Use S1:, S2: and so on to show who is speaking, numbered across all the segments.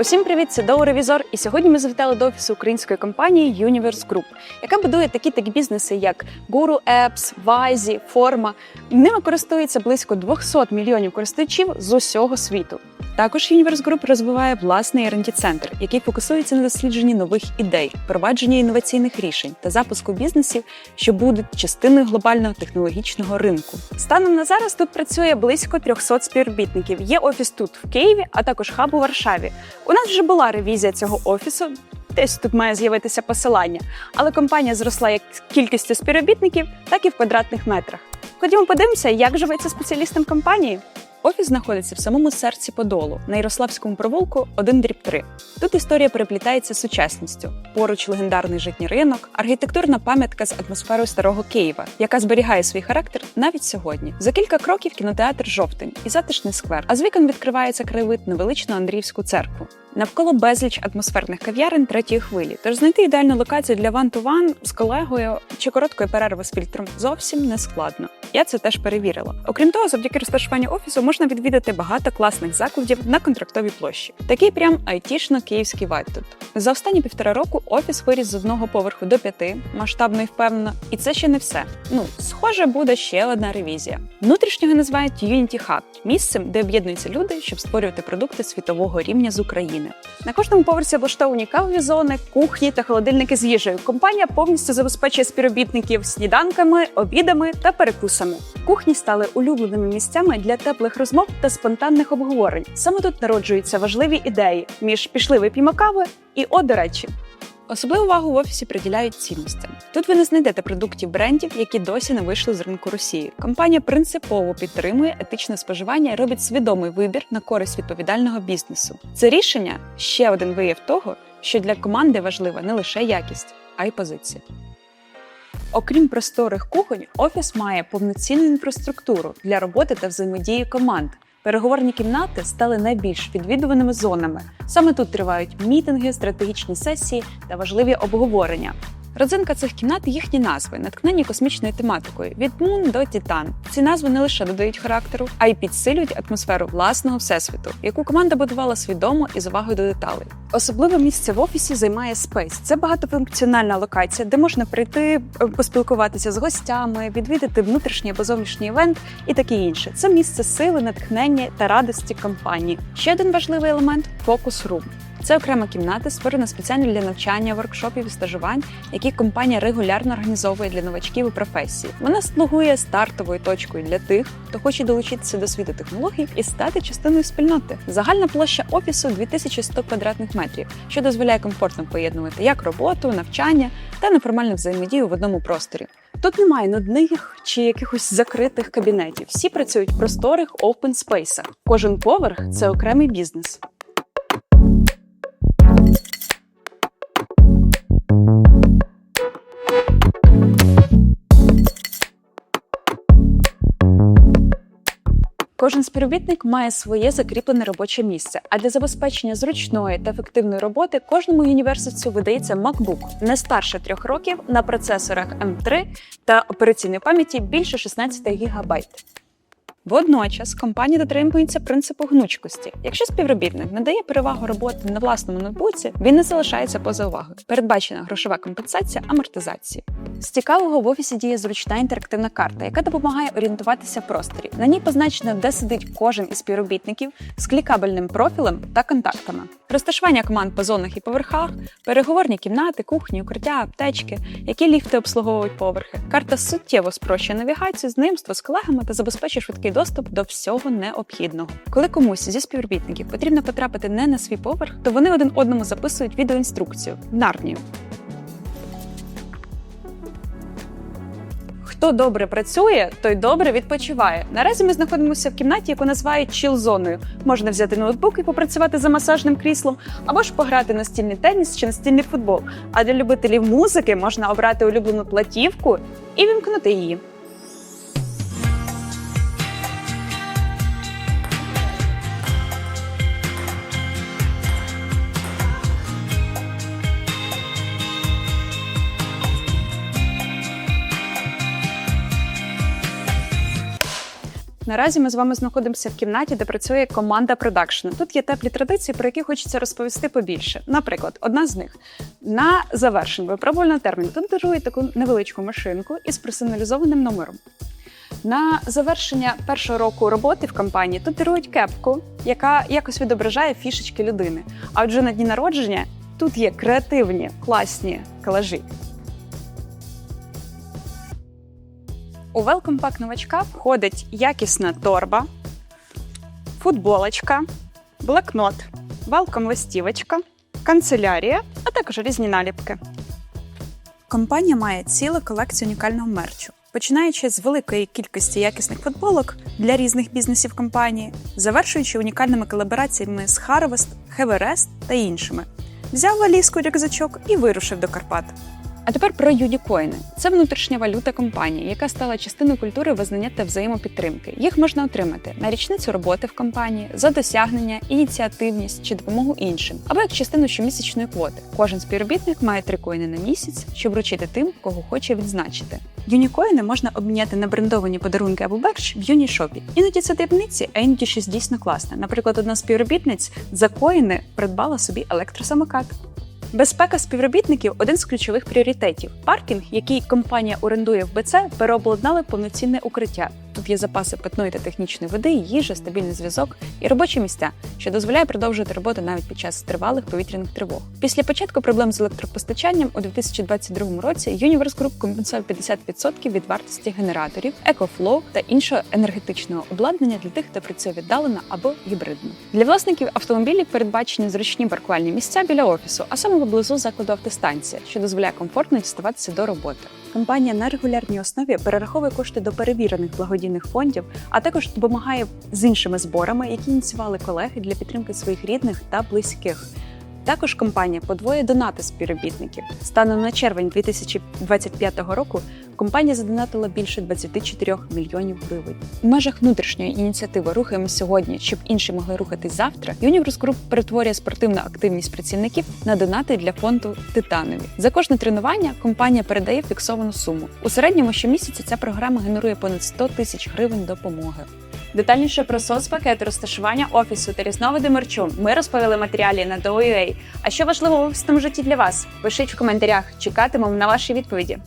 S1: Усім привіт, це Доу Ревізор. І сьогодні ми завітали до офісу української компанії Universe Group, яка будує такі так бізнеси, як Guru Apps, Вайзі, Forma. Ними користується близько 200 мільйонів користувачів з усього світу. Також Universe Group розвиває власний rd центр який фокусується на дослідженні нових ідей, впровадженні інноваційних рішень та запуску бізнесів, що будуть частиною глобального технологічного ринку. Станом на зараз тут працює близько 300 співробітників. Є офіс тут в Києві, а також хаб у Варшаві. У нас вже була ревізія цього офісу. Десь тут має з'явитися посилання, але компанія зросла як кількістю співробітників, так і в квадратних метрах. Ходімо подивимося, як живеться спеціалістам компанії. Офіс знаходиться в самому серці Подолу на Ярославському провулку 1 дріб 3. Тут історія переплітається з сучасністю. Поруч легендарний житній ринок, архітектурна пам'ятка з атмосферою старого Києва, яка зберігає свій характер навіть сьогодні. За кілька кроків кінотеатр жовтень і затишний сквер. А з вікон відкривається краєвид на величну Андріївську церкву. Навколо безліч атмосферних кав'ярень третьої хвилі. Тож знайти ідеальну локацію для ван-ту-ван з колегою чи короткої перерви з фільтром зовсім не складно. Я це теж перевірила. Окрім того, завдяки розташуванню офісу можна відвідати багато класних закладів на контрактовій площі. Такий прям айтішно-київський вайб тут. За останні півтора року офіс виріс з одного поверху до п'яти, масштабно і впевнено. І це ще не все. Ну, схоже, буде ще одна ревізія. Внутрішнього називають Unity Hub – місцем, де об'єднуються люди, щоб створювати продукти світового рівня з України. На кожному поверсі облаштовані кавові зони, кухні та холодильники з їжею. Компанія повністю забезпечує співробітників сніданками, обідами та перекусами. Кухні стали улюбленими місцями для теплих розмов та спонтанних обговорень. Саме тут народжуються важливі ідеї між пішли вип'ємо кави і о, до речі. Особливу увагу в офісі приділяють цінностям. Тут ви не знайдете продуктів брендів, які досі не вийшли з ринку Росії. Компанія принципово підтримує етичне споживання і робить свідомий вибір на користь відповідального бізнесу. Це рішення ще один вияв того, що для команди важлива не лише якість, а й позиція. Окрім просторих кухонь, офіс має повноцінну інфраструктуру для роботи та взаємодії команд. Переговорні кімнати стали найбільш відвідуваними зонами. Саме тут тривають мітинги, стратегічні сесії та важливі обговорення. Родзинка цих кімнат їхні назви, натхнені космічною тематикою від Мун до Титан. Ці назви не лише додають характеру, а й підсилюють атмосферу власного всесвіту, яку команда будувала свідомо і з увагою до деталей. Особливе місце в офісі займає Space. Це багатофункціональна локація, де можна прийти, е, поспілкуватися з гостями, відвідати внутрішній або зовнішній івент і таке інше. Це місце сили, натхнення та радості компанії. Ще один важливий елемент фокус рум. Це окрема кімната, створена спеціально для навчання, воркшопів і стажувань, які компанія регулярно організовує для новачків у професії. Вона слугує стартовою точкою для тих, хто хоче долучитися до світу технологій і стати частиною спільноти. Загальна площа офісу 2100 квадратних метрів, що дозволяє комфортно поєднувати як роботу, навчання та неформальну взаємодію в одному просторі. Тут немає нудних чи якихось закритих кабінетів. Всі працюють в просторих open спейсах. Кожен поверх це окремий бізнес. Кожен співробітник має своє закріплене робоче місце. А для забезпечення зручної та ефективної роботи кожному університету видається MacBook не старше трьох років на процесорах M3 та операційної пам'яті більше 16 ГБ. Водночас компанія дотримується принципу гнучкості. Якщо співробітник надає перевагу роботи на власному ноутбуці, він не залишається поза увагою. Передбачена грошова компенсація амортизації. З цікавого в офісі діє зручна інтерактивна карта, яка допомагає орієнтуватися в просторі. На ній позначено, де сидить кожен із співробітників з клікабельним профілем та контактами. Розташування команд по зонах і поверхах, переговорні кімнати, кухні, укриття, аптечки, які ліфти обслуговують поверхи. Карта суттєво спрощує навігацію, знайомство з колегами та забезпечує швидкий доступ до всього необхідного. Коли комусь зі співробітників потрібно потрапити не на свій поверх, то вони один одному записують відеоінструкцію нарнію. Хто добре працює, той добре відпочиває. Наразі ми знаходимося в кімнаті, яку називають чіл-зоною. Можна взяти ноутбук і попрацювати за масажним кріслом, або ж пограти настільний теніс чи настільний футбол. А для любителів музики можна обрати улюблену платівку і вімкнути її. Наразі ми з вами знаходимося в кімнаті, де працює команда продакшну. Тут є теплі традиції, про які хочеться розповісти побільше. Наприклад, одна з них на завершення випробувального терміну тут дарують таку невеличку машинку із персоналізованим номером. На завершення першого року роботи в компанії тут дарують кепку, яка якось відображає фішечки людини. А отже, на дні народження тут є креативні, класні колажі. У Welcome Pack новачка входить якісна торба, футболочка, блокнот, welcome листівочка, канцелярія, а також різні наліпки. Компанія має цілу колекцію унікального мерчу, починаючи з великої кількості якісних футболок для різних бізнесів компанії, завершуючи унікальними колабораціями з Harvest, Heverest та іншими. Взяв валізку рюкзачок і вирушив до Карпат. А тепер про юнікоїни. Це внутрішня валюта компанії, яка стала частиною культури визнання та взаємопідтримки. Їх можна отримати на річницю роботи в компанії, за досягнення, ініціативність чи допомогу іншим, або як частину щомісячної квоти. Кожен співробітник має три коїни на місяць, щоб вручити тим, кого хоче відзначити. Юнікоїни можна обміняти на брендовані подарунки або берч в юнішопі. Іноді це дрібниці, а іноді щось дійсно класне. Наприклад, одна співробітниць за коїни придбала собі електросамокат. Безпека співробітників один з ключових пріоритетів. Паркінг, який компанія орендує в БЦ, переобладнали повноцінне укриття. Тут є запаси питної та технічної води, їжа, стабільний зв'язок і робочі місця, що дозволяє продовжувати роботу навіть під час тривалих повітряних тривог. Після початку проблем з електропостачанням у 2022 році Universe Group компенсував 50% від вартості генераторів, EcoFlow та іншого енергетичного обладнання для тих, хто працює віддалено або гібридно. Для власників автомобілів передбачені зручні паркувальні місця біля офісу, а саме поблизу закладу автостанція, що дозволяє комфортно діставатися до роботи. Компанія на регулярній основі перераховує кошти до перевірених благодійних фондів, а також допомагає з іншими зборами, які ініціювали колеги для підтримки своїх рідних та близьких. Також компанія подвоює донати співробітників. Станом на червень 2025 року компанія задонатила більше 24 мільйонів гривень. У межах внутрішньої ініціативи Рухаємо сьогодні, щоб інші могли рухатись завтра. Universe Group перетворює спортивну активність працівників на донати для фонду Титанові. За кожне тренування компанія передає фіксовану суму. У середньому щомісяця ця програма генерує понад 100 тисяч гривень допомоги. Детальніше про соцпакет, розташування офісу та різновиди мерчу ми розповіли матеріалі на DOUA. А що важливо в офісному житті для вас? Пишіть в коментарях, чекатимемо на ваші відповіді.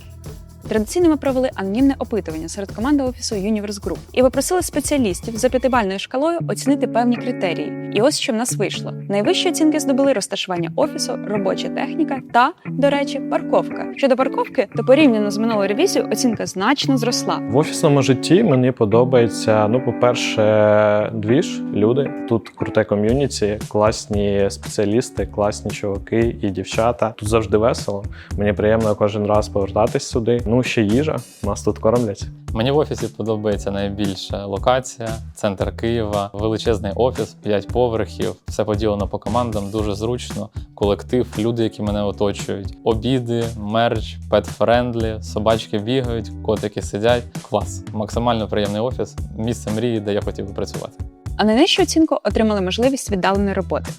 S1: Традиційно ми провели анонімне опитування серед команди офісу Universe Group і попросили спеціалістів за п'ятибальною шкалою оцінити певні критерії. І ось що в нас вийшло: найвищі оцінки здобули розташування офісу, робоча техніка та, до речі, парковка. Щодо парковки, то порівняно з минулою ревізією оцінка значно зросла.
S2: В офісному житті мені подобається. Ну, по-перше, двіж, люди. Тут круте ком'юніті, класні спеціалісти, класні чуваки і дівчата. Тут завжди весело. Мені приємно кожен раз повертатись сюди. Ну, ще їжа. Нас тут кормлять.
S3: Мені в офісі подобається найбільше локація, центр Києва, величезний офіс, 5 поверхів, все поділено по командам, дуже зручно. Колектив, люди, які мене оточують, обіди, мерч, пет-френдлі, собачки бігають, котики сидять. Клас, максимально приємний офіс, місце мрії, де я хотів би працювати.
S1: А найнижчу оцінку отримали можливість віддаленої роботи.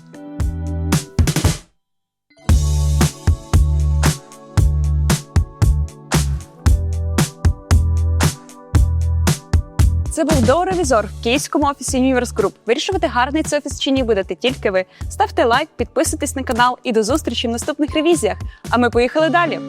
S1: Це був доревізор в київському офісі Universe Group. Вирішувати гарний це офіс чи ні будете тільки ви. Ставте лайк, підписуйтесь на канал і до зустрічі в наступних ревізіях. А ми поїхали далі.